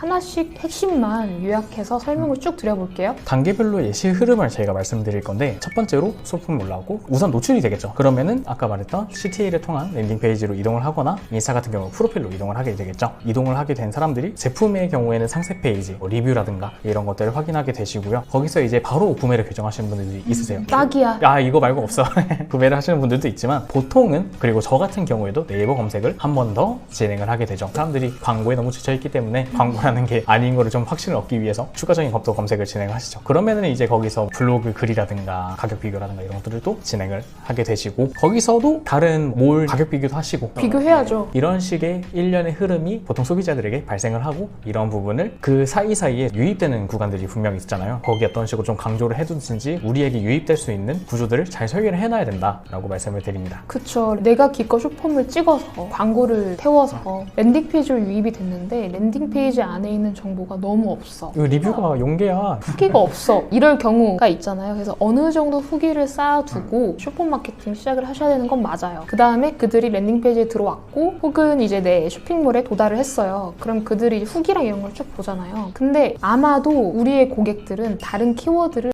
하나씩 핵심만 요약해서 설명을 쭉 드려볼게요. 단계별로 예시 흐름을 저희가 말씀드릴 건데 첫 번째로 소품 올라오고 우선 노출이 되겠죠. 그러면은 아까 말했던 CTA를 통한 랜딩 페이지로 이동을 하거나 인스타 같은 경우 프로필로 이동을 하게 되겠죠. 이동을 하게 된 사람들이 제품의 경우에는 상세 페이지, 뭐 리뷰라든가 이런 것들을 확인하게 되시고요. 거기서 이제 바로 구매를 결정하시는 분들이 있으세요. 딱이야. 아 이거 말고 없어 구매를 하시는 분들도 있지만 보통은 그리고 저 같은 경우에도 네이버 검색을 한 번 더 진행을 하게 되죠 사람들이 광고에 너무 지쳐있기 때문에 광고 라는 게 아닌 거를 좀 확신을 얻기 위해서 추가적인 검도 검색을 진행을 하시죠 그러면은 이제 거기서 블로그 글이라든가 가격 비교라든가 이런 것들을 또 진행을 하게 되시고 거기서도 다른 몰 가격 비교도 하시고 비교해야죠. 이런 식의 일련의 흐름이 보통 소비자들에게 발생을 하고 이런 부분을 그 사이사이에 유입되는 구간들이 분명히 있잖아요. 거기 어떤 식으로 좀 강조를 해두든지 우리에게 유입될 수 있는 구조들을 잘 설계를 해놔야 된다라고 말씀을 드립니다. 그쵸. 내가 기껏 쇼폼을 찍어서 광고를 태워서 랜딩 페이지로 유입이 됐는데 랜딩 페이지 안에 있는 정보가 너무 없어. 이거 리뷰가 용계야. 후기가 없어. 이럴 경우가 있잖아요. 그래서 어느 정도 후기를 쌓아두고 쇼폼 마케팅 시작을 하셔야 되는 건 맞아요. 그 다음에 그들이 랜딩 페이지에 들어왔고 혹은 이제 내 쇼핑몰에 도달을 했어요. 그럼 그들이 후기랑 이런 걸 쭉 보잖아요. 근데 아마도 우리의 고객들은 다른 키워드를